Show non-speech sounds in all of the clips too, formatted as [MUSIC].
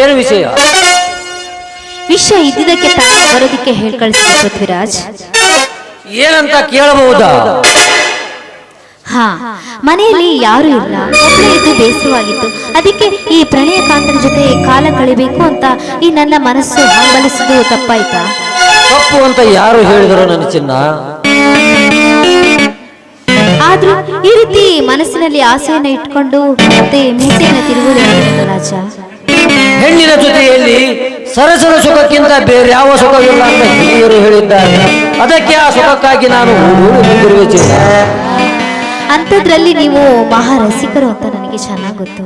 ಏನು ವಿಷಯ? ವಿಷಯ ಇದ್ದಿದ್ದಕ್ಕೆ ತಾನೇ ಬರೋದಕ್ಕೆ ಹೇಳಿ ಕಳಿಸ್ತೀವಿ ಪೃಥ್ವಿರಾಜ್. ಏನಂತ ಕೇಳಬಹುದಾ? ಹಾ ಮನೆಯಲ್ಲಿ ಯಾರು ಇಲ್ಲ ಒಬ್ಬಳೇ ಇದ್ದು ಬೇಸರವಾಗಿತ್ತು. ಅದಕ್ಕೆ ಈ ಪ್ರಣಯ ಕಾಂತನ ಜೊತೆ ಕಾಲ ಕಳಿಬೇಕು ಅಂತ ಈ ನನ್ನ ಮನಸ್ಸು ಹಂಬಲಿಸಿದ್ದು ತಪ್ಪಾಯ್ತಾ? ತಪ್ಪು ಅಂತ ಯಾರು ಹೇಳಿದರು ನನ್ನ ಚಿನ್ನ? ಆದ್ರೂ ಈ ರೀತಿ ಮನಸ್ಸಿನಲ್ಲಿ ಆಸೆಯನ್ನು ಇಟ್ಕೊಂಡು ಮತ್ತೆ ಮೀಸೆಯನ್ನು ತಿರುಗುವುದಿಲ್ಲ ರಾಜ? ಹೆಣ್ಣಿನ ಜೊತೆಯಲ್ಲಿ ಸರಸರ ಸುಖಕ್ಕಿಂತ ಬೇರೆ ಯಾವ ಸುಖವಿಲ್ಲ ಅಂತ ಹಿರಿಯರು ಹೇಳಿದ್ದಾರೆ. ಅದಕ್ಕೆ ಆ ಸುಖಕ್ಕಾಗಿ ನಾನು ಅಂತದ್ರಲ್ಲಿ ನೀವು ಮಹಾ ಮಹಾರಸಿಕರು ಅಂತ ನನಗೆ ಚೆನ್ನಾಗಿ ಗೊತ್ತು.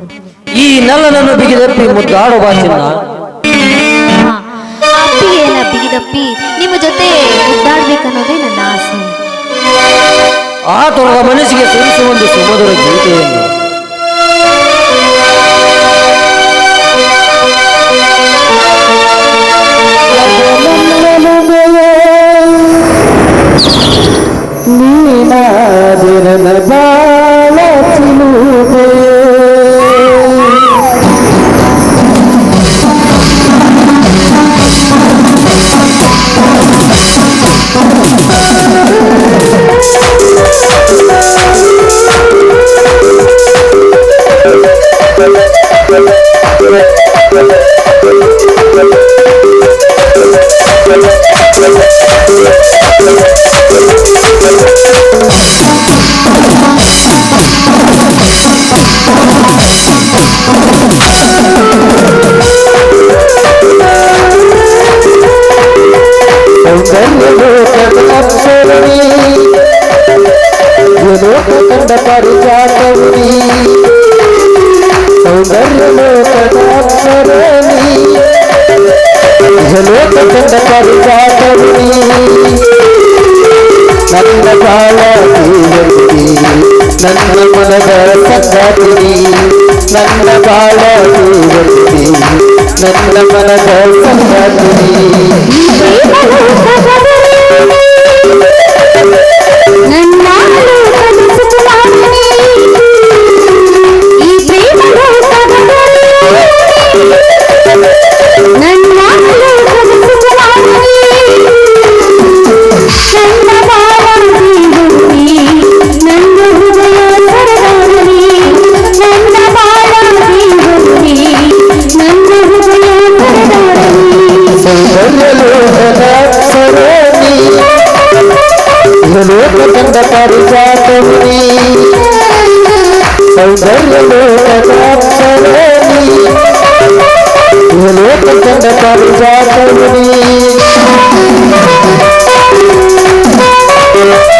ಈ ನಲ್ಲನನ್ನು ಬಿಗಿದಪ್ಪಿ ಮುದ್ದಾಡುವ ಆಡುವ ಬಿಗಿದಪ್ಪಿ ನಿಮ್ಮ ಜೊತೆ ಮುದ್ದಾಡ್ಬೇಕನ್ನೋದೇ ನನ್ನ ಆಸೆ. ಆ ತೊಡಗ ಮನಸ್ಸಿಗೆ ಸೇರಿಸುವ ಒಂದು ಸುಮಧುರ ಗೀತೆಯನ್ನು. ಕಂಡ ಕಂಡ ಪರಿಜಾತವುನಿ ನನ್ನ ಬಾಳ ದೇವರುನಿ ನನ್ನ ಮನದ ಸಂಗಾತಿನಿ ನನ್ನ ಬಾಳ ದೇವರುನಿ ನನ್ನ ಮನದ ಸಂಗಾತಿನಿ ಲೋಕ ಕಂಡ ಸೌಂದರ್ಯ ಸೌಂದರ್ಯಲೋಕದ ಅಪ್ಸರಣಿ ಲೋಕ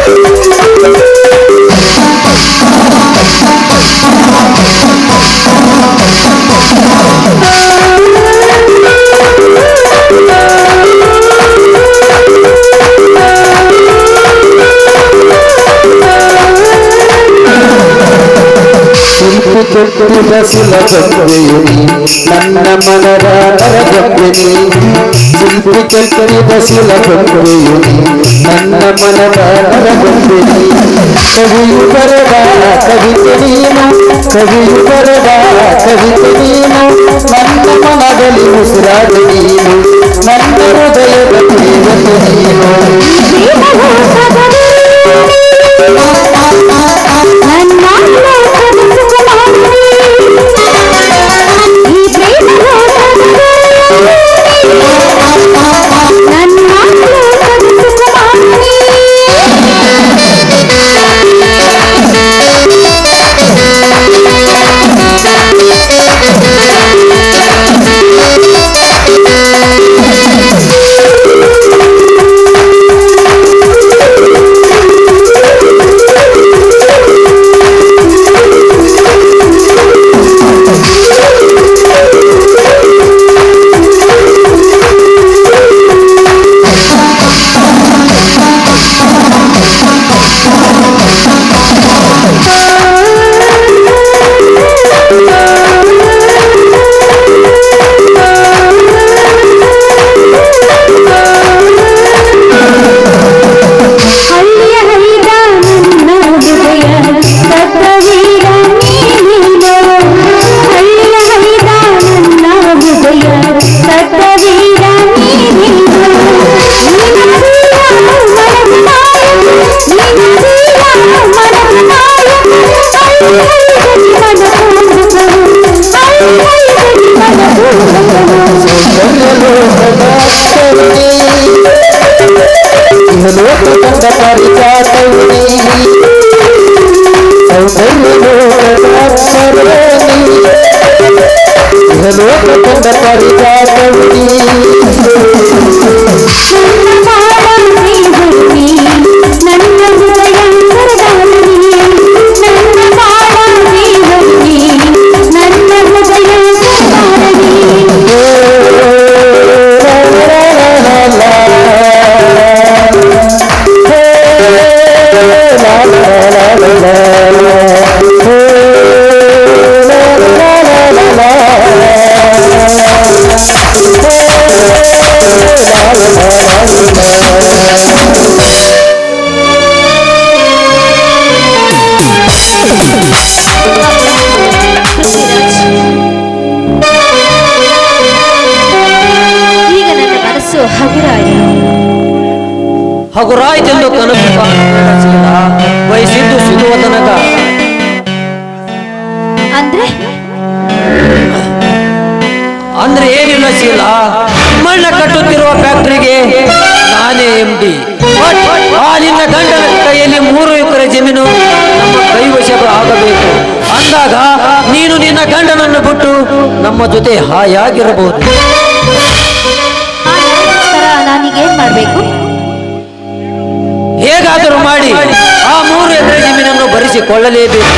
ಕೊಟ್ಟಿದ ಸುಲಭೆಯುನಿ ನನ್ನ ಮನದ ನರಗಪ್ಪೆನಿ ಶಿಲ್ಪಿ ಕೊಟ್ಟಿದ ಸುಲಭೆಯುನಿ ನನ್ನ ಮನದ ನರಗಪ್ಪೆನಿ ಕವಿಯು ಬರದ ಕವಿತೆ ನೀನು ಕವಿಯು ಬರದ ಕವಿತೆ ನೀನು ನನ್ನ ಮನದಲ್ಲಿ ಉಸಿರಾದ ನೀನು ನನ್ನ ಹೃದಯದ ದೇವತೆ ನೀನು ನನ್ನ ಲೋಕದಂಡ ಪರಿಜಾತೌನಿ ಸೌಂದರ್ಯ ಲೋಕದಾತ್ಮರೋನಿ ಲೋಕದಂಡ ಪರಿಜಾತೌನಿ ಹಗುರಾಯ್ತೆಂದು ಕನಸು ವಯಸ್ಸಿದ್ದು ಬಯಸಿದ್ದು ಸಿಗುವ ತನಕ ಅಂದ್ರೆ? ಅಂದ್ರೆ ಏನಿಲ್ಲ ಶೀಲ ಮಣ್ಣ ಕಟ್ಟುತ್ತಿರುವ ಫ್ಯಾಕ್ಟರಿಗೆ ನಾನೇ ಎಂ ಡಿ ಆ ನಿನ್ನ ಗಂಡನ ಕೈಯಲ್ಲಿ ಮೂರು ಎಕರೆ ಜಮೀನು ನಮ್ಮ ಆಗಬೇಕು. ಅಂದಾಗ ನೀನು ನಿನ್ನ ಗಂಡನನ್ನು ಬಿಟ್ಟು ನಮ್ಮ ಜೊತೆ ಹಾಯಾಗಿರಬಹುದು. ನಾನೀಗೇನ್ ಮಾಡ್ಬೇಕು? ಹೇಗಾದರೂ ಮಾಡಿ ಆ ಮೂರು ಎಕರೆ ಜಮೀನನ್ನು ಭರಿಸಿಕೊಳ್ಳಲೇಬೇಕು.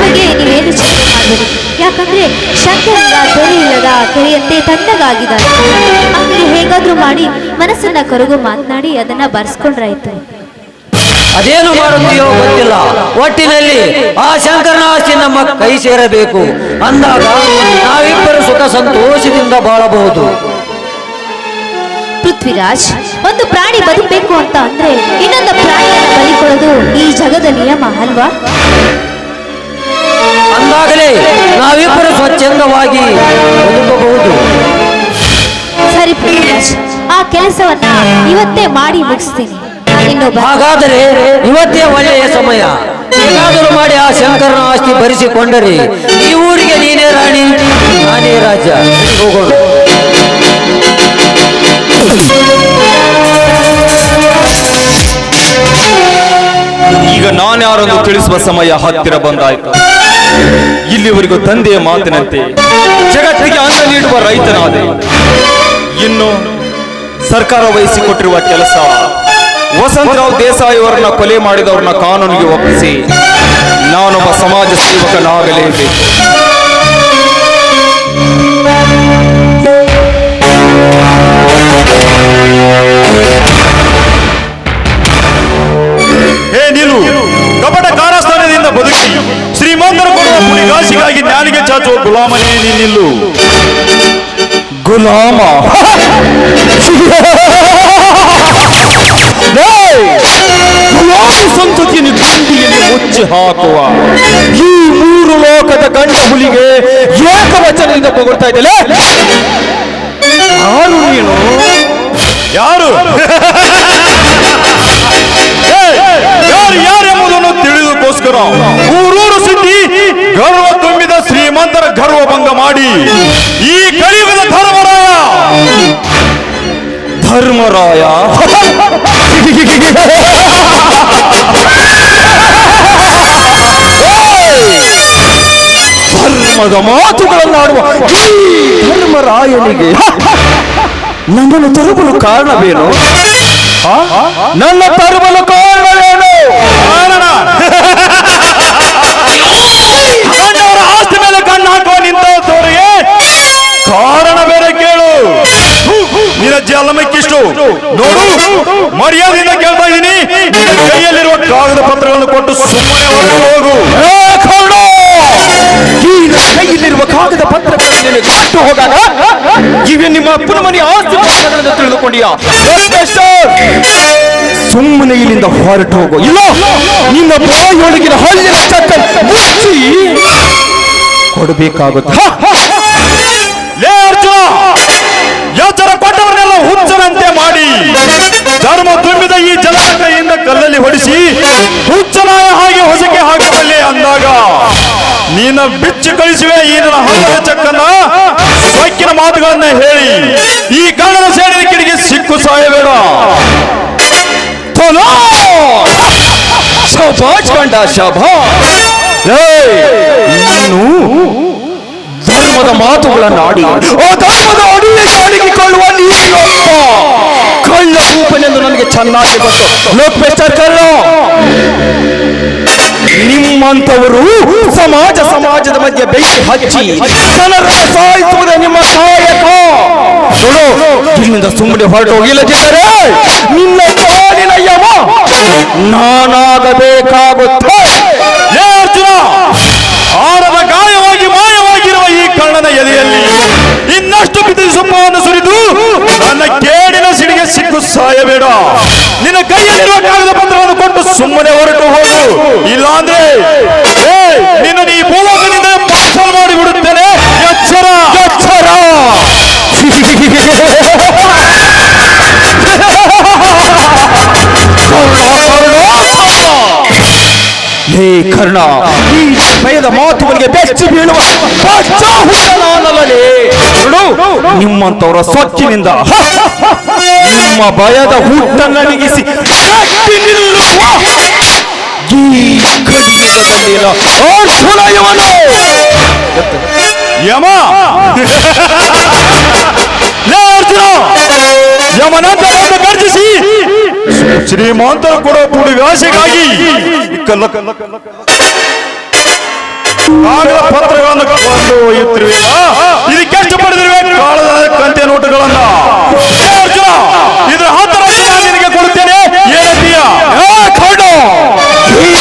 ಬಗ್ಗೆ ನೀವೇನು ಚಿಂತೆ ಮಾಡಬೇಡಿ. ಯಾಕಂದ್ರೆ ಶಂಕರನ ತೊರೆ ಇಲ್ಲದ ಕೆರೆಯಂತೆ ತಣ್ಣಗಾಗಿದ್ದಾನೆ ಅವನಿಗೆ ಹೇಗಾದ್ರೂ ಮಾಡಿ ಮನಸ್ಸನ್ನ ಕರಗು ಮಾತನಾಡಿ ಅದನ್ನ ಬರ್ಸ್ಕೊಂಡ್ರಾಯ್ತು. ಅದೇನು ಮಾಡುತ್ತೀಯೋ ಗೊತ್ತಿಲ್ಲ. ಒಟ್ಟಿನಲ್ಲಿ ಆ ಶಂಕರನ ಆಸ್ತಿ ನಮ್ಮ ಕೈ ಸೇರಬೇಕು. ಅಂದಾಗ ನಾವಿಬ್ಬರು ಸುಖ ಸಂತೋಷದಿಂದ ಬಾಳಬಹುದು. ಪೃಥ್ವಿರಾಜ್ ಒಂದು ಪ್ರಾಣಿ ಬದುಕಬೇಕು ಅಂತ ಅಂದ್ರೆ ಇನ್ನೊಂದು ಪ್ರಾಣಿಯನ್ನು ಬಲಿ ಕೊಡೋದು ಈ ಜಗದ ನಿಯಮ ಅಲ್ವಾ? ಅಂದಾಗಲೇ ನಾವಿಬ್ಬರು ಸ್ವಚ್ಛಂದವಾಗಿ ಬದುಕಬಹುದು. ಸರಿ ಪೃಥ್ವಿರಾಜ್ ಆ ಕೆಲಸವನ್ನ ಇವತ್ತೇ ಮಾಡಿ ಮುಗಿಸ್ತೀನಿ. ಹಾಗಾದರೆ ಇವತ್ತೇ ಒಳ್ಳೆಯ ಸಮಯ. ಏನಾದರೂ ಮಾಡಿ ಆ ಶಂಕರನ ಆಸ್ತಿ ಭರಿಸಿಕೊಂಡರೆ ಈ ಊರಿಗೆ ನೀನೇ ರಾಣಿ ನಾನೇ ರಾಜ. ಹೋಗೋಣ. [LAUGHS] ಈಗ ನಾನ್ಯಾರೊಂದು ತಿಳಿಸುವ ಸಮಯ ಹತ್ತಿರ ಬಂದಾಯ್ತು. ಇಲ್ಲಿವರೆಗೂ ತಂದೆಯ ಮಾತಿನಂತೆ ಜಗತ್ತಿಗೆ ಅನ್ನ ನೀಡುವ ರೈತನಾದೆ. ಇನ್ನು ಸರ್ಕಾರ ವಹಿಸಿಕೊಟ್ಟಿರುವ ಕೆಲಸ. ವಸಂತರಾವ್ ದೇಸಾಯಿ ಅವರನ್ನ ಕೊಲೆ ಮಾಡಿದವರನ್ನ ಕಾನೂನಿಗೆ ಒಪ್ಪಿಸಿ. ನಾನೊಬ್ಬ ಸಮಾಜ ಸೇವಕನಾಗಲೇಬೇಕು. ಹೇ ನಿಲ್ಲು ಕಪಟ ಕಾರಸ್ಥಾನದಿಂದ ಬದುಕಿ ಶ್ರೀಮಂತರು ಕೊಡುವ ಪುಳಿಗಾಸಿಗಾಗಿ ಜ್ಞಾನಿಗೆ ಚಾಚುವ ಗುಲಾಮನೇ ನೀ ನಿಲ್ಲು ಗುಲಾಮ ಗುಲಾಮ ಸಂತತಿಯನ್ನು ಗುಂಡಿಯಲ್ಲಿ ಮುಚ್ಚಿ ಹಾಕುವ ಈ ಮೂರು ಲೋಕದ ಗಂಡ ಹುಲಿಗೆ ಏಕವಚನದಿಂದ ಹೊಗಳ್ತಾ ಇದ್ದಲ್ಲ ಯಾರು ನೀನು ಯಾರು? ಯಾರು? ಯಾರು ಎಂಬುದನ್ನು ತಿಳಿದುಕೋಸ್ಕರ ಊರೂರು ಸುದ್ದಿ ಗರ್ವ ತುಂಬಿದ ಶ್ರೀಮಂತರ ಗರ್ವ ಭಂಗ ಮಾಡಿ ಈ ಕಲಿಯುಗದ ಧರ್ಮರಾಯ. ಧರ್ಮರಾಯ. ಧರ್ಮದ ಮಾತುಗಳನ್ನಾಡುವ ಧರ್ಮರಾಯನಿಗೆ. ನನ್ನನ್ನು ತರುಬಲು ಕಾರಣವೇನು? ನನ್ನ ತರುಬಲು ಕಾರಣವೇನು? ಕಾರಣ? ಪಾಂಡವರ ಆಸ್ತಿ ಮೇಲೆ ಕಣ್ಣು ಹಾಕುವ ನಿಂತವರಿಗೆ ಕಾರಣ ಬೇರೆ ಕೇಳು? ನಿನ್ನ ಜಲಮಕ್ಕಿಷ್ಟು ನೋಡು ಮರ್ಯಾದೆಯಿಂದ ಕೇಳ್ತಾ ಇದ್ದೀನಿ ಕೈಯಲ್ಲಿರುವ ಕಾಗದ ಪತ್ರಗಳನ್ನು ಕೊಟ್ಟು ಸುಮ್ಮನೆ ಹೋಗು. ಕೈಯಲ್ಲಿರುವ ಕಾಗದ ಪತ್ರಗಳನ್ನು ಕೊಟ್ಟು ಹೋಗಾಗ ಇವೆ ನಿಮ್ಮ ಅಪ್ಪನ ಮನೆ ಆಸ್ತಿ ಪತ್ರಗಳನ್ನು ತಿಳಿದುಕೊಂಡಿಯಾ? ಸುಮ್ಮನೆ ಇಲ್ಲಿಂದ ಹೊರಟು ಹೋಗು. ಇಲ್ಲ, ನಿನ್ನ ಬಾಯೊಳಗಿನ ಹಳ್ಳಿನ ಮುಚ್ಚಿ ಕೊಡಬೇಕಾಗುತ್ತೆ. ಎಚ್ಚರ ಕೊಟ್ಟವರನ್ನೆಲ್ಲ ಹುಚ್ಚನಂತೆ ಮಾಡಿ. ಧರ್ಮ ತುಂಬಿದ ಈ ಜನರ ಕೈಯಿಂದ ಕಲ್ಲಲ್ಲಿ ಹೊಡಿಸಿ ಹುಚ್ಚನಾಯ ಹಾಗೆ ಹೊಸಕ್ಕೆ ಹಾಕಬಲ್ಲೆ ಅಂದಾಗ. ನೀನ ಬಿಚ್ಚಿ ಕಳಿಸುವೆ, ಈ ನನ್ನ ಹಣದ ಚಕ್ಕನ್ನ ಸೊಕ್ಕಿನ ಮಾತುಗಳನ್ನ ಹೇಳಿ. ಈ ಗಂಡನ ಸೇಡಿನ ಸಾಯಬೇಡ ಸಿಕ್ಕು ಸಾಯಬೇಡ. ಕಂಡ ಶಭಾ ನೀನು ಧರ್ಮದ ಮಾತುಗಳನ್ನು ಆಡಿ ಆ ಧರ್ಮದ ಅಡಿಗೆ ಅಡಗಿಕೊಳ್ಳುವ ನೀನೊಬ್ಬ ಕಳ್ಳ ರೂಪನೆಂದು ನನಗೆ ಚೆನ್ನಾಗಿ ಗೊತ್ತು. ಲೋಕ್ ಮಿಸ್ಟರ್ ಕಳ್ಳ. ನಿಮ್ಮಂತವರು ಸಮಾಜ, ಸಮಾಜದ ಮಧ್ಯೆ ಬೆಂಕಿ ಹಚ್ಚಿ ಜನರನ್ನು ಸಾಯಿಸುವುದೇ ನಿಮ್ಮ ಕಾಯಕ ನೋಡು, ಇಲ್ಲಿಂದ ಸುಮ್ಮನೆ ಹೊರಟು ಇಲ್ಲದಿದ್ದರೆ ನಿನ್ನ ಕಾಲಿನ ಯಮ ನಾನಾಗಬೇಕಾಗುತ್ತೆ. ಅರ್ಜುನ, ಆರದ ಗಾಯವಾಗಿ ಮಾಯವಾಗಿರುವ ಈ ಕಳ್ಳನ ಎದೆಯಲ್ಲಿ ಇನ್ನಷ್ಟು ಬಿದ್ದು ಸುಮ್ಮವನ್ನು ಸುರಿದು ನನ್ನ ಕೇಡಿನ ಸಿಡಿಗೆ ಸಿಕ್ಕು ಸಾಯಬೇಡ. ನಿನ್ನ ಕೈಯಲ್ಲಿರುವ ಕಾಗದ ಪತ್ರವನ್ನು ಕೊಟ್ಟು ಸುಮ್ಮನೆ ಹೊರಟು ಹೋಗು. ಇಲ್ಲಾಂದ್ರೆ ಏ, ನಿನ್ನ ಈ ಭೂಲೋಕದಿಂದ ಪಾರ್ಸಲ್ ಮಾಡಿ ಬಿಡುತ್ತೇನೆ ಎಚ್ಚರ. ಎಚ್ಚರ ಹೇ ಕರ್ಣ ಈ ಭಯದ ಮಾತುಗಳಿಗೆ ಬೆಚ್ಚಿ ಬೀಳುವ ಬಚ್ಚ ಹುಟ್ಟನಾನಲ್ಲಲೇ. ನೋಡು ನಿಮ್ಮಂತವರ ಸೊಕ್ಕಿನಿಂದ ಹ, ನಿಮ್ಮ ಭಯದ ಅರ್ಜುನ ಇವನು ಯಮ! ಅರ್ಜುನ! ಯಮನಂತ ಗರ್ಜಿಸಿ! ಶ್ರೀಮಂತರ ಕೊಡೋ ಪುಡಿಗಾಸೆಗಾಗಿ ಕಲ್ಲ ಕಲ್ಲ ಕಲ್ಲ ಕಾಗದ ಪತ್ರಗಳನ್ನು ಇದಕ್ಕೆ ಪಡೆದಿರುವೆ? ಕಾಳದ ಕಂತೆ ನೋಟುಗಳನ್ನ ಅರ್ಜುನ ಇದ್ರ ಹತ್ತರ ನಿನಗೆ ಕೊಡುತ್ತೇನೆ? ಏನಂತೀಯ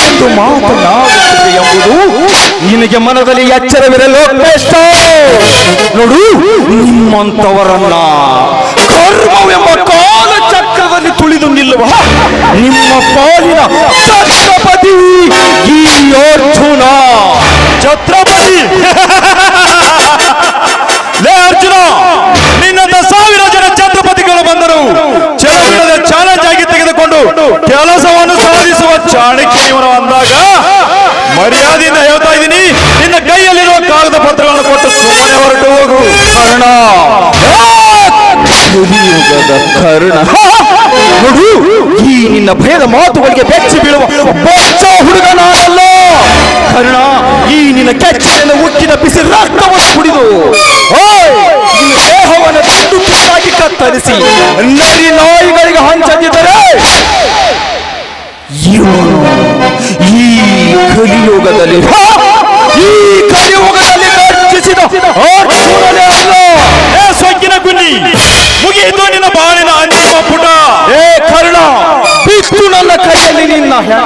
ಎಂದು ಮಾತನಾಡುತ್ತಿದೆ ಎಂಬುದು ನಿನಗೆ ಮನದಲ್ಲಿ ಎಚ್ಚರವಿರಲು ಬೆಸ್ಟ್ ನೋಡು ನಿಮ್ಮಂತವರನ್ನ ಕರ್ಮವೆಂಬ ಕಾಲ ಚಕ್ರದಲ್ಲಿ ತುಳಿದು ನಿಲ್ಲುವ ನಿಮ್ಮ ಪಾಲಿನ ಛತ್ರಪತಿ ಈ ಅರ್ಜುನ. ಛತ್ರಪತಿ. [LAUGHS] ಕೆಲಸವನ್ನು ಸಾಧಿಸುವ ಚಾಣಕ್ಯ ಇವನು ಅಂದಾಗ ಮರ್ಯಾದೆಯಿಂದ ಹೇಳ್ತಾ ಇದ್ದೀನಿ ನಿನ್ನ ಕೈಯಲ್ಲಿರುವ ಕಾಗದ ಪತ್ರಗಳನ್ನು ಕೊಟ್ಟು ಸುಮ್ಮನೆ ಹೊರಟು ಹೋಗು. ಕರ್ಣ. ಕಲಿಯುಗದ ಕರ್ಣ ನೋಡು ಈ ನಿನ್ನ ಭಯದ ಮಾತುಗಳಿಗೆ ಬೆಚ್ಚಿ ಬೀಳುವ ಬಚ್ಚ ಹುಡುಗ ನಾನಲ್ಲ ಕರ್ಣ ಈ ನಿನ್ನ ಕೆಚ್ಚಿನ ಉಕ್ಕಿನ ಬಿಸಿ ರಕ್ತವನ್ನು ಕುಡಿದು ನಿನ್ನ ದೇಹವನ್ನು ತುಂಡು ತುಂಡಾಗಿ ಕತ್ತರಿಸಿ ನರಿ ನಾಯಿಗಳಿಗೆ ಹಂಚದಿದ್ದರೆ ಇವನು ಈ ಕಲಿಯುಗದಲ್ಲಿ ಹ! ಈ ಕಲಿಯುಗದಲ್ಲಿ ಗರ್ಜಿಸಿದ ಅರ್ಜುನನೇ ಅಲ್ಲ ಏ ಸೊಕ್ಕಿನ ಗುನ್ನಿ ಮುಗಿಯಿತು ನಿನ್ನ ಬಾಳಿನ ಅಂತಿಮ ಪುಟ ಏ ಕರ್ಣ ಬಿತ್ತು ನನ್ನ ಕೈಯಲ್ಲಿ ನಿನ್ನ ಹೆಣ.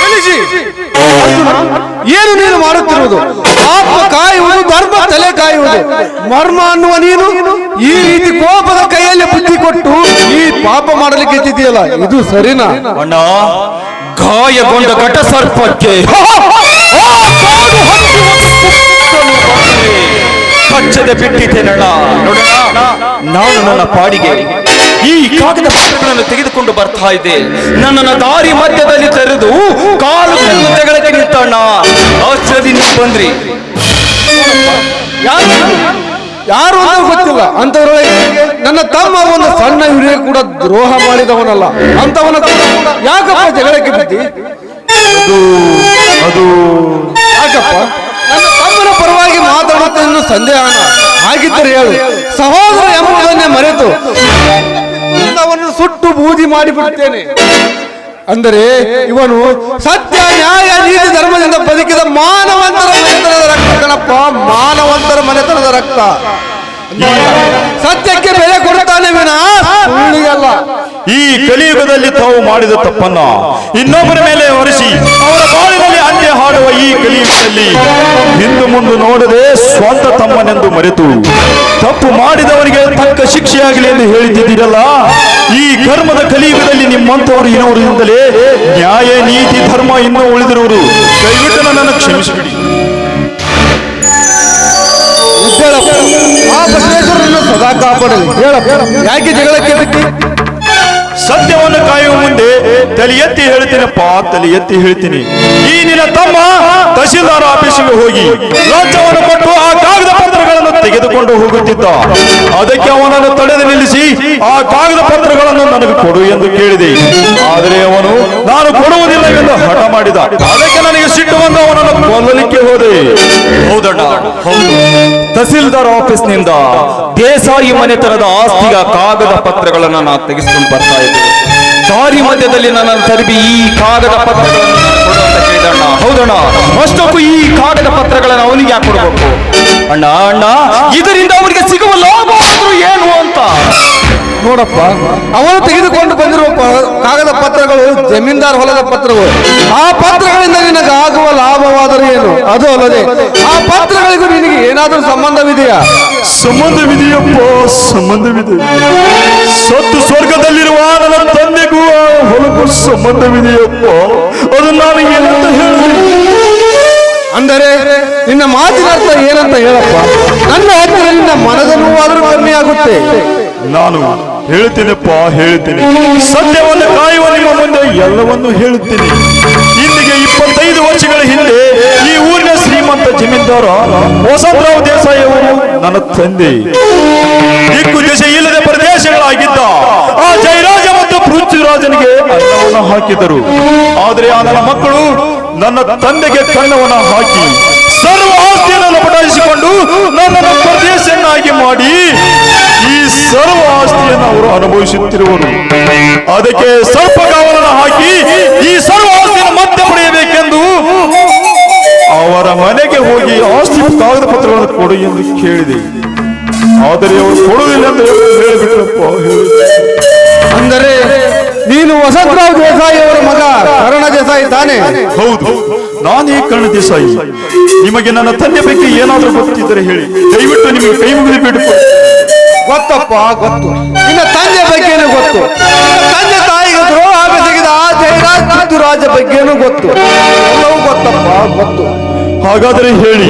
ನಿಲ್ಲಿಸಿ. ಅರ್ಜುನ, ಏನು ನೀನು ಮಾಡುತ್ತಿರುವುದು ಪಾಪ ಕಾಯುವುದು ಧರ್ಮ ತಲೆ ಕಾಯುವುದು ಮರ್ಮ ಅನ್ನುವ ನೀನು ಈ ರೀತಿ ಕೋಪದ ಕೈಯಲ್ಲಿ ಬುದ್ಧಿ ಕೊಟ್ಟು ಈ ಪಾಪ ಮಾಡಲಿಕ್ಕೆ ಇದ್ದಿದೆಯಲ್ಲ ಇದು ಸರಿನಾ ಅಣ್ಣ ಗಾಯಗೊಂಡ ಘಟ ಸರ್ಪಕ್ಕೆ ಕಚ್ಚದೆ ಬಿಟ್ಟಿದ್ದೇನಣ್ಣ ನೋಡೋಣ ನಾನು ನನ್ನ ಪಾಡಿಗೆ ಈ ಕಾಗದ ಪತ್ರಗಳನ್ನು ತೆಗೆದುಕೊಂಡು ಬರ್ತಾ ಇದೆ. ನನ್ನನ್ನು ದಾರಿ ಮಧ್ಯದಲ್ಲಿ ತೆರೆದು ಕಾಲು ತೆಗಳಕ್ಕೆ ನಿಂತಣ್ಣ ಔಷಧಿ ನೀವು ಬಂದ್ರಿ. ಯಾರು? ಯಾರು ಅಂತ ಗೊತ್ತಿಲ್ಲ. ಅಂತವರೊಳಗೆ ನನ್ನ ತಮ್ಮ ಒಂದು ಸಣ್ಣ ಹಿರಿಯ ಕೂಡ ದ್ರೋಹ ಮಾಡಿದವನಲ್ಲ ಅಂತವನ ಯಾಕಪ್ಪ ಜಗಳಕ್ಕೆ ಬಿದ್ದಿ? ಅದು ಯಾಕಪ್ಪ? ನನ್ನ ತಮ್ಮನ ಪರವಾಗಿ ಮಾತಾಡುತ್ತೆ ಸಂದೇಹ ಆಗಿದ್ದರೆ ಹೇಳು. ಸಹೋದರ ಎಂಬುದನ್ನೇ ಮರೆತು. ಅವನು ಸುಟ್ಟು ಬೂದಿ ಮಾಡಿಬಿಡ್ತೇನೆ. ಅಂದರೆ ಇವನು ಸತ್ಯ ನ್ಯಾಯ ನೀತಿ ಧರ್ಮದಿಂದ ಬದುಕಿದ ಮಾನವಂತರ ಮನೆತನದ ರಕ್ತ ಕಣಪ್ಪ ಮಾನವಂತರ ಮನೆತನದ ರಕ್ತ. ಸತ್ಯಕ್ಕೆ ಬೆಲೆ ಕೊಡುತ್ತಾನೆ ವಿನ. ಸುಳ್ಳಿಗಲ್ಲ. ಈ ಕಲಿಯುಗದಲ್ಲಿ ತಾವು ಮಾಡಿದ ತಪ್ಪನ್ನ ಇನ್ನೊಬ್ಬರ ಮೇಲೆ ಹೊರಿಸಿ ಅವರ ಬಾಳಿನಲ್ಲಿ ಅಂತ್ಯ ಹಾಡುವ ಈ ಕಲಿಯುಗದಲ್ಲಿ ಹಿಂದು ಮುಂದೆ ನೋಡದೆ ಸ್ವಂತ ತಮ್ಮನೆಂದು ಮರೆತು ತಪ್ಪು ಮಾಡಿದವರಿಗೆ ತಕ್ಕ ಶಿಕ್ಷೆಯಾಗಲಿ ಎಂದು ಹೇಳಿದ್ದೀರಲ್ಲ ಈ ಕರ್ಮದ ಕಲಿಯುಗದಲ್ಲಿ ನಿಮ್ಮಂತವರು ಇನ್ನೋರಿಂದಲೇ ನ್ಯಾಯ, ನೀತಿ, ಧರ್ಮ ಇನ್ನೂ ಉಳಿದಿರುವುದು. ದಯವಿಟ್ಟು ನನ್ನನ್ನು ಕ್ಷಮಿಸಿಬಿಡಿ. ಸದಾ ಕಾಪಾಡಲಿ. ಹೇಳಪ್ಪ. ಯಾಕೆ ಜಗಳಕ್ಕೆ ಸತ್ಯವನ್ನು ಕಾಯುವ ಮುಂದೆ ತಲೆ ಎತ್ತಿ ಹೇಳ್ತೀನಪ್ಪ, ತಲೆ ಎತ್ತಿ ಹೇಳ್ತೀನಿ. ಈ ನಿನ್ನ ತಮ್ಮ ತಹಶೀಲ್ದಾರ್ ಆಫೀಸಿಗೆ ಹೋಗಿ ಲಂಚವನ್ನು ಕೊಟ್ಟು ಆ ತೆಗೆದುಕೊಂಡು ಹೋಗುತ್ತಿದ್ದ. ಅದಕ್ಕೆ ಅವನನ್ನು ತಡೆದು ನಿಲ್ಲಿಸಿ ಆ ಕಾಗದ ಪತ್ರಗಳನ್ನು ನನಗೆ ಕೊಡು ಎಂದು ಕೇಳಿದೆ. ಆದರೆ ಅವನು ನಾನು ಕೊಡುವುದಿಲ್ಲ ಎಂದು ಹಠ ಮಾಡಿದ. ಅದಕ್ಕೆ ನನಗೆ ಸಿಟ್ಟು ಬಂದು ಅವನನ್ನು ಕೊಲ್ಲಲಿಕ್ಕೆ ಹೋದೆ. ಹೌದಣ್ಣ. ಹೌದು. ತಹಸೀಲ್ದಾರ್ ಆಫೀಸ್ನಿಂದ ದೇಸಾಯಿ ಮನೆತನದ ಆಸ್ತಿಯ ಕಾಗದ ಪತ್ರಗಳನ್ನು ನಾನು ತೆಗೆಸಿಕೊಂಡು ಬರ್ತಾ ಇದ್ದೆ. ದಾರಿ ಮಧ್ಯದಲ್ಲಿ ನನ್ನನ್ನು ತರಬಿ ಈ ಕಾಗದ ಪತ್ರಗಳನ್ನು ಕೇಳಿದಣ್ಣ ಹೌದಣ್ಣ. ಅಷ್ಟಕ್ಕೂ ಈ ಕಾಗದ ಪತ್ರಗಳನ್ನು ಅವನಿಗೆ ಯಾಕೆ ಕೊಡಬೇಕು ಅಣ್ಣ ಅಣ್ಣ, ಇದರಿಂದ ಅವನಿಗೆ ಸಿಗುವ ಲಾಭ ಏನು ಅಂತ? ನೋಡಪ್ಪ ಅವರು ತೆಗೆದುಕೊಂಡು ಬಂದಿರುವ ಕಾಗದ ಪತ್ರಗಳು ಜಮೀನ್ದಾರ್ ಹೊಲದ ಪತ್ರಗಳು. ಆ ಪತ್ರಗಳಿಂದ ನಿನಗೆ ಆಗುವ ಲಾಭವಾದರೆ ಏನು? ಅದು ಅಲ್ಲದೆ ಆ ಪತ್ರಗಳಿಗೂ ನಿನಗೆ ಏನಾದರೂ ಸಂಬಂಧವಿದೆಯಾ? ಸಂಬಂಧವಿದೆಯಪ್ಪ ಸಂಬಂಧವಿದೆ. ಸತ್ತು ಸ್ವರ್ಗದಲ್ಲಿರುವ ನನ್ನ ತಂದೆಗೂ ಹೊಲಕ್ಕೂ ಸಂಬಂಧವಿದೆಯಪ್ಪ. ಅದು ನಾನು ಏನಂತ ಹೇಳಿ ಅಂದರೆ ನಿನ್ನ ಮಾತಿನ ಅರ್ಥ ಏನಂತ ಹೇಳಪ್ಪ? ನನ್ನ ಹತ್ತಿರ ನಿನ್ನ ಮನದ ನೋವಾದರೂ ಕಮ್ಮಿ ಆಗುತ್ತೆ ನಾನು ಹೇಳ್ತೀನಪ್ಪ, ಹೇಳ್ತೀನಿ. ಸತ್ಯವನ್ನು ಕಾಯುವ ನಿಮ್ಮ ಮುಂದೆ ಎಲ್ಲವನ್ನು ಹೇಳುತ್ತೀನಿ ಇಂದಿಗೆ ಇಪ್ಪತ್ತೈದು ವರ್ಷಗಳ ಹಿಂದೆ ಈ ಊರಿನ ಶ್ರೀಮಂತ ಜಮೀನ್ದಾರ ವಸಂತರಾವ್ ದೇಸಾಯಿ ಅವರು ನನ್ನ ತಂದೆ. ದಿಕ್ಕು ದಿಶೆ ಇಲ್ಲದ ಪ್ರದೇಶಗಳಾಗಿದ್ದ ಆ ಜಯರಾಜ ಮತ್ತು ಪೃಥ್ವಿರಾಜನಿಗೆ ಅನ್ನವನ್ನು ಹಾಕಿದರು. ಆದರೆ ಆ ನನ್ನ ಮಕ್ಕಳು ನನ್ನ ತಂದೆಗೆ ಕಣ್ಣವನ್ನು ಹಾಕಿ ಸರ್ವ ಆಸ್ತಿಯನ್ನು ಪಟಾಯಿಸಿಕೊಂಡು ನನ್ನನ್ನು ಪ್ರದೇಶನ್ನಾಗಿ ಮಾಡಿ ಈ ಸರ್ವ ಆಸ್ತಿಯನ್ನು ಅವರು ಅನುಭವಿಸುತ್ತಿರುವರು. ಅದಕ್ಕೆ ಸ್ವಲ್ಪ ಕಾವಲನ್ನು ಹಾಕಿ ಈ ಸರ್ವ ಆಸ್ತಿಯನ್ನು ಮತ್ತೆ ಪಡೆಯಬೇಕೆಂದು ಅವರ ಮನೆಗೆ ಹೋಗಿ ಆಸ್ತಿ ಕಾಗದ ಪತ್ರಗಳನ್ನು ಕೊಡು ಎಂದು ಕೇಳಿದೆ. ಆದರೆ ಅವರು ಕೊಡುವುದಿಲ್ಲ ಎಂದು ಹೇಳಿಬಿಟ್ರಪ್ಪ. ಅಂದರೆ ನೀನು ವಸಂತರಾವ್ ದೇಸಾಯಿ ಅವರ ಮಗ ಕರಣ ದೇಸಾಯಿ ತಾನೆ? ಹೌದು. ನಾನೇ ಕರ್ಣ ದೇಸಾಯಿ. ನಿಮಗೆ ನನ್ನ ತಂದೆ ಬಗ್ಗೆ ಏನಾದರೂ ಗೊತ್ತಿದ್ದರೆ ಹೇಳಿ. ದಯವಿಟ್ಟು ನಿಮಗೆ ಕೈ ಮುಗಿದು ಬಿಟ್ಟು ಗೊತ್ತಪ್ಪ ಗೊತ್ತು. ನಿನ್ನ ತಂದೆ ಬಗ್ಗೆನೂ ಗೊತ್ತು. ತಂದೆ ತಾಯಿಗೆ ದ್ರೋಹ ಆಮೇಲೆ ಆ ಜಯರಾಜ್ ರಾಜ ಬಗ್ಗೆನೂ ಗೊತ್ತು. ಎಲ್ಲವೂ ಗೊತ್ತಪ್ಪ ಗೊತ್ತು. ಹಾಗಾದರೆ ಹೇಳಿ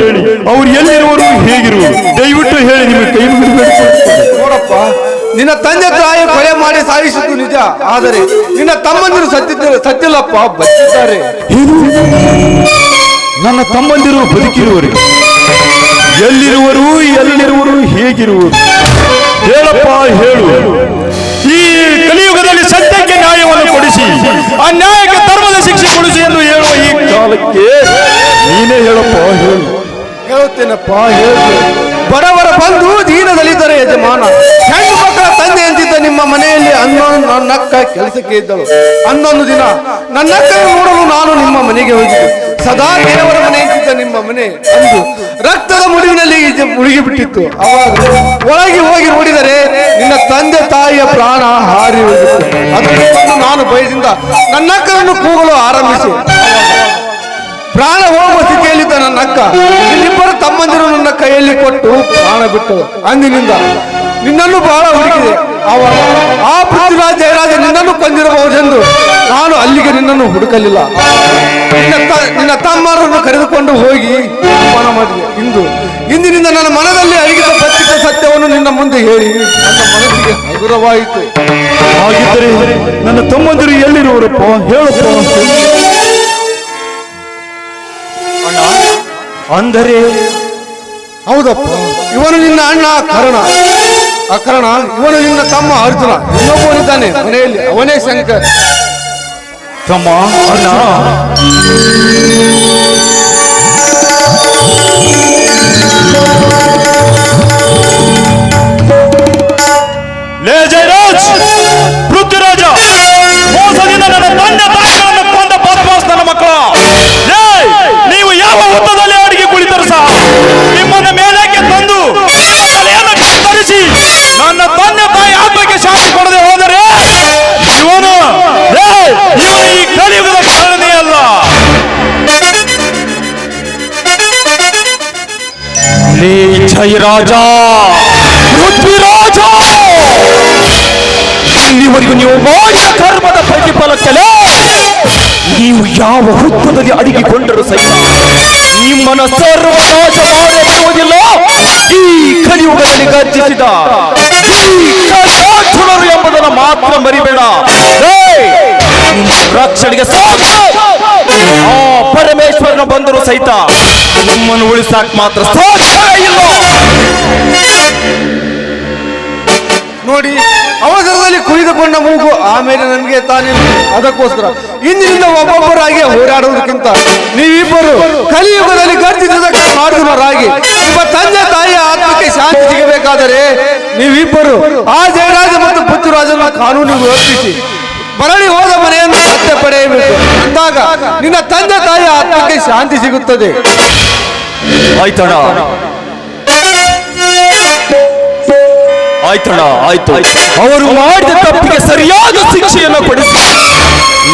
ಅವ್ರು ಎಲ್ಲಿರುವರು ಹೇಗಿರುವ ದಯವಿಟ್ಟು ಹೇಳಿ ನಿಮ್ಮ ಕೈ. ನೋಡಪ್ಪ ನಿನ್ನ ತಂದೆ ತಾಯಿ ಕೊಲೆ ಮಾಡಿ ಸಾಯಿಸಿದ್ದು ನಿಜ ಆದರೆ ನಿನ್ನ ತಮ್ಮಂದಿರು ಸತ್ತಿದ್ದರು ಸತ್ತಿಲ್ಲಪ್ಪ ಬಚ್ಚಿದ್ದಾರೆ. ನನ್ನ ತಮ್ಮಂದಿರು ಬದುಕಿರುವರು ಎಲ್ಲಿರುವರು ಎಲ್ಲಿರುವರು ಹೇಗಿರುವರು ಹೇಳಪ್ಪ, ಹೇಳು. ಈ ಕಲಿಯುಗದಲ್ಲಿ ಸತ್ಯಕ್ಕೆ ನ್ಯಾಯವನ್ನು ಕೊಡಿಸಿ, ಅನ್ಯಾಯಕ್ಕೆ ಧರ್ಮದ ಶಿಕ್ಷೆ ಕೊಡಿಸಿ ಎಂದು ಹೇಳುವ ಈ ಕಾಲಕ್ಕೆ ನೀನೇ ಹೇಳಪ್ಪ, ಹೇಳು. ಹೇಳುತ್ತೇನಪ್ಪ ಹೇಳು ಬಡವರ ಬಂಧು ದೀನದಲ್ಲಿದ್ದರೆ ಯಜಮಾನ ನಿಮ್ಮ ಮನೆಯಲ್ಲಿ ಅನ್ನೊಂದು ನನ್ನಕ್ಕ ಕೆಲಸಕ್ಕೆ ಇದ್ದಳು. ಅನ್ನೊಂದು ದಿನ ನನ್ನಕ್ಕ ನೋಡಲು ನಾನು ನಿಮ್ಮ ಮನೆಗೆ ಹೋಗಿದ್ದೆ. ಸದಾ ದೇವರ ಮನೆ ಅಂತಿದ್ದ ನಿಮ್ಮ ಮನೆ ಅಂದು ರಕ್ತದ ಮುಡಿವಿನಲ್ಲಿ ಮುಳುಗಿ ಬಿಟ್ಟಿತ್ತು. ಅವಾಗ ಒಳಗೆ ಹೋಗಿ ನೋಡಿದರೆ ನಿನ್ನ ತಂದೆ ತಾಯಿಯ ಪ್ರಾಣ ಹಾರಿ ಅದನ್ನು ನಾನು ಭಯದಿಂದ ನನ್ನಕ್ಕನನ್ನು ಕೂಗಲು ಆರಂಭಿಸು ಪ್ರಾಣ ಹೋಗುವ ಸ್ಥಿತಿಯಲ್ಲಿದ್ದ ನನ್ನ ಅಕ್ಕ ಇಲ್ಲಿಬ್ಬರು ತಮ್ಮಂದಿರು ನನ್ನ ಕೈಯಲ್ಲಿ ಕೊಟ್ಟು ಪ್ರಾಣ ಬಿಟ್ಟು ಅಂದಿನಿಂದ ನಿನ್ನನ್ನು ಬಹಳ ಹುಡುಕಿದೆ. ಅವ ಆ ಪೃಥ್ವಿರಾಜ ಜಯರಾಜ ನಿನ್ನನ್ನು ಕೊಂದಿರಬಹುದೆಂದು ನಾನು ಅಲ್ಲಿಗೆ ನಿನ್ನನ್ನು ಹುಡುಕಲಿಲ್ಲ. ನಿನ್ನ ತಮ್ಮರನ್ನು ಕರೆದುಕೊಂಡು ಹೋಗಿ ಅಪಮಾನ ಮಾಡಿದೆ ಇಂದು ಇಂದಿನಿಂದ ನನ್ನ ಮನದಲ್ಲಿ ಅಡಗಿದ ಪ್ರತ್ಯೇಕ ಸತ್ಯವನ್ನು ನಿನ್ನ ಮುಂದೆ ಹೇಳಿ. ನನ್ನ ಮನಸ್ಸಿಗೆ ಹಗುರವಾಯಿತು. ಹಾಗಿದ್ದರೆ ನನ್ನ ತಮ್ಮಂದಿರು ಎಲ್ಲಿರುವರಪ್ಪ ಹೇಳಪ್ಪ ಅಣ್ಣ? ಅಂದರೆ? ಹೌದಪ್ಪ. ಇವನು ನಿನ್ನ ಅಣ್ಣ ಕರ್ಣ. ಅಕರ್ಣ ಇವನು ನಿನ್ನ ತಮ್ಮ ಅರ್ಜುನ ಇನ್ನೊಬ್ಬನಿದ್ದಾನೆ ಮನೆಯಲ್ಲಿ ಅವನೇ ಶಂಕರ್. ತಮ್ಮ ಜಯರಾಜ ಪೃಥ್ವಿರಾಜ ಇಲ್ಲಿವರೆಗೂ ನೀವು ಮಾಡಿದ ಕರ್ಮದ ಪ್ರತಿಫಲಕ್ಕಲೇ ನೀವು ಯಾವ ಹುತ್ತದಲ್ಲಿ ಅಡಗಿಕೊಂಡರೂ ಸಹಿತ ನಿಮ್ಮನ ಸರ್ವನಾಶ ಮಾಡಬಿಡುವುದಿಲ್ಲ ಈ ಕಲಿಯುಗದಲ್ಲಿ ಗರ್ಜಿಸಿದ ಎಂಬುದನ್ನು ಮಾತ್ರ ಮರಿಬೇಡ. ರಕ್ಷಣೆಗೆ ಆ ಪರಮೇಶ್ವರನ ಬಂದರು ಸಹಿತ ನಿಮ್ಮನ್ನು ಉಳಿಸಾಕ್ ಮಾತ್ರ ಸಾಧ್ಯ ಇಲ್ಲ. ನೋಡಿ, ಅವಸರದಲ್ಲಿ ಕುಯ್ದುಕೊಂಡ ಮೂಗು ಆಮೇಲೆ ನನಗೆ ತಾನೇ ಅದಕ್ಕೋಸ್ಕರ ಇಂದಿನಿಂದ ಒಬ್ಬೊಬ್ಬರಾಗಿ ಹೋರಾಡುವುದಕ್ಕಿಂತ ನೀವಿಬ್ಬರು ಕಲಿಯುಗದಲ್ಲಿ ಗರ್ಜಿಸಿದ ಮಾಡುವರಾಗಿ ನಿಮ್ಮ ತಂದೆ ತಾಯಿಯ ಆತ್ಮಕ್ಕೆ ಶಾಂತಿ ಸಿಗಬೇಕಾದರೆ ನೀವಿಬ್ಬರು ಆ ಜಯರಾಜ ಮತ್ತು ಪುತ್ರರಾಜನ ಕಾನೂನು ಯೋಚಿಸಿ. ಮರಳಿ ಹೋದ ಮನೆಯನ್ನು ಮತ್ತೆ ಪಡೆಯಬೇಕು. ಅಂದಾಗ ನಿನ್ನ ತಂದೆ ತಾಯಿಯ ಆತ್ಮಕ್ಕೆ ಶಾಂತಿ ಸಿಗುತ್ತದೆ. ಆಯ್ತಣ್ಣ. ಆಯ್ತಣ್ಣ ಆಯ್ತು. ಅವರು ಮಾಡಿದ ತಪ್ಪಿಗೆ ಸರಿಯಾದ ಶಿಕ್ಷೆಯನ್ನು ಪಡಿಸಿ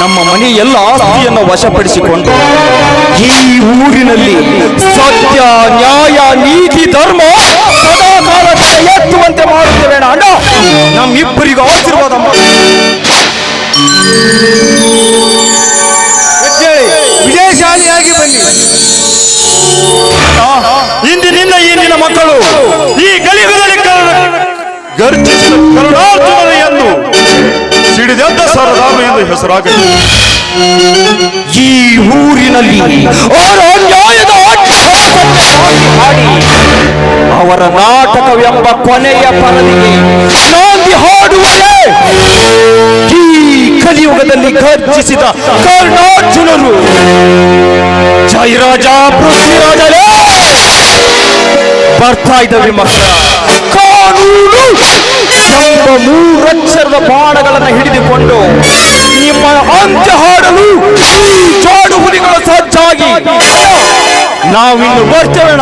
ನಮ್ಮ ಮನೆ ಎಲ್ಲ ಆಸ್ತಿಯನ್ನು ವಶಪಡಿಸಿಕೊಂಡು ಈ ಊರಿನಲ್ಲಿ ಸತ್ಯ ನ್ಯಾಯ ನೀತಿ ಧರ್ಮ ಸದಾ ಕಾಲ ಎತ್ತುವಂತೆ ಮಾಡುತ್ತೇವೆ ಅಣ್ಣ. ನಮ್ಮಿಬ್ಬರಿಗೂ ಆಶೀರ್ವಾದ ವಿಜಯಶಾಲಿಯಾಗಿ ಬನ್ನಿ. ಇಂದಿನಿಂದ ಇಂದಿನ ಮಕ್ಕಳು ಈ ನಿನ್ನ ಕರ- ಗರ್ಜಿಸಿದ ಕರುಣಾರ್ಜುನನೆಯನ್ನು ಸಿಡಿದೆದ್ದ ಸರದಾಮ ಎಂದು ಹೆಸರಾಗಲಿ. ಈ ಊರಿನಲ್ಲಿ ಅವರ ಅನ್ಯಾಯದ ಮಾಡಿ ಅವರ ನಾಟಕವೆಂಬ ಕೊನೆಯ ಪರದಿಗೆ ನಾಂದಿ ಹಾಡುವರೇ. ಈ ಕಲಿಯುಗದಲ್ಲಿ ಗರ್ಜಿಸಿದ ಕರ್ಣಾರ್ಜುನರು. ಜಯರಾಜ ಪೃಥ್ವಿರಾಜರೇ ಬರ್ತಾ ಇದ್ದಾವೆ ಮಕ್ಕಳ. ಕಾನೂನು ಎಂಬ ಮೂರಕ್ಷರದ ಬಾಣಗಳನ್ನು ಹಿಡಿದುಕೊಂಡು ನಿಮ್ಮ ಅಂತ್ಯ ಹಾಡಲು ಈ ಜಾಡು ಹುಲಿಗಳ ಸಜ್ಜಾಗಿ ನಾವಿನ್ನು ಬರ್ತೇವೆ